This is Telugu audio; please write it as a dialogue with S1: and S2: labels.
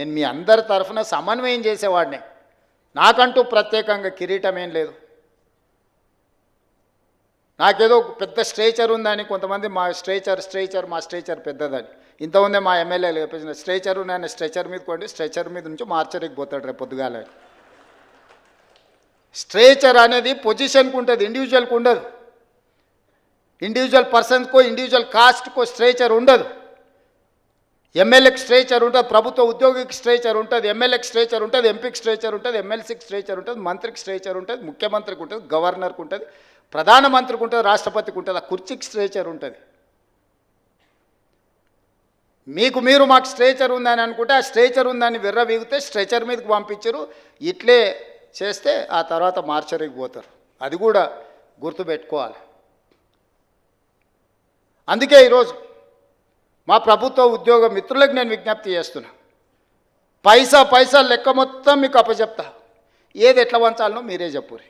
S1: నేను మీ అందరి తరఫున సమన్వయం చేసేవాడిని. నాకంటూ ప్రత్యేకంగా కిరీటం ఏం లేదు. నాకేదో ఒక పెద్ద స్ట్రేచర్ ఉందని కొంతమంది మా స్ట్రేచర్ స్ట్రేచర్ మా స్ట్రేచర్ పెద్దదని. ఇంత ఉందే మా ఎమ్మెల్యేలు చెప్పేసిన స్ట్రేచర్ నేను స్ట్రెచర్ మీద కొండి స్ట్రెచర్ మీద నుంచి మార్చరికి పోతాడు రేపు పొద్దుగాల. స్ట్రేచర్ అనేది పొజిషన్కి ఉంటుంది ఇండివిజువల్కి ఉండదు. ఇండివిజువల్ పర్సన్కో ఇండివిజువల్ కాస్ట్కో స్ట్రేచర్ ఉండదు. ఎమ్మెల్యేకి స్ట్రేచర్ ఉంటుంది ప్రభుత్వ ఉద్యోగికి స్ట్రేచర్ ఉంటుంది ఎమ్మెల్యేకి స్ట్రేచర్ ఉంటుంది ఎంపీకి స్ట్రేచర్ ఉంటుంది ఎమ్మెల్సీకి స్ట్రేచర్ ఉంటుంది మంత్రికి స్ట్రేచర్ ఉంటుంది ముఖ్యమంత్రికి ఉంటుంది గవర్నర్కి ఉంటుంది ప్రధానమంత్రికి ఉంటుంది రాష్ట్రపతికి ఉంటుంది ఆ కుర్చీకి స్ట్రేచర్ ఉంటుంది మీకు మీరు మాకు స్ట్రేచర్ ఉందని అనుకుంటే ఆ స్ట్రేచర్ ఉందని విర్ర వీగితే స్ట్రెచర్ మీదకి పంపించరు ఇట్లే చేస్తే ఆ తర్వాత మార్చరికి పోతారు అది కూడా గుర్తుపెట్టుకోవాలి అందుకే ఈరోజు మా ప్రభుత్వ ఉద్యోగ మిత్రులకు నేను విజ్ఞప్తి చేస్తున్నా. పైసా పైసా లెక్క మొత్తం మీకు అప్పచెప్తా. ఏది ఎట్లా వంచాలనో మీరే చెప్పురి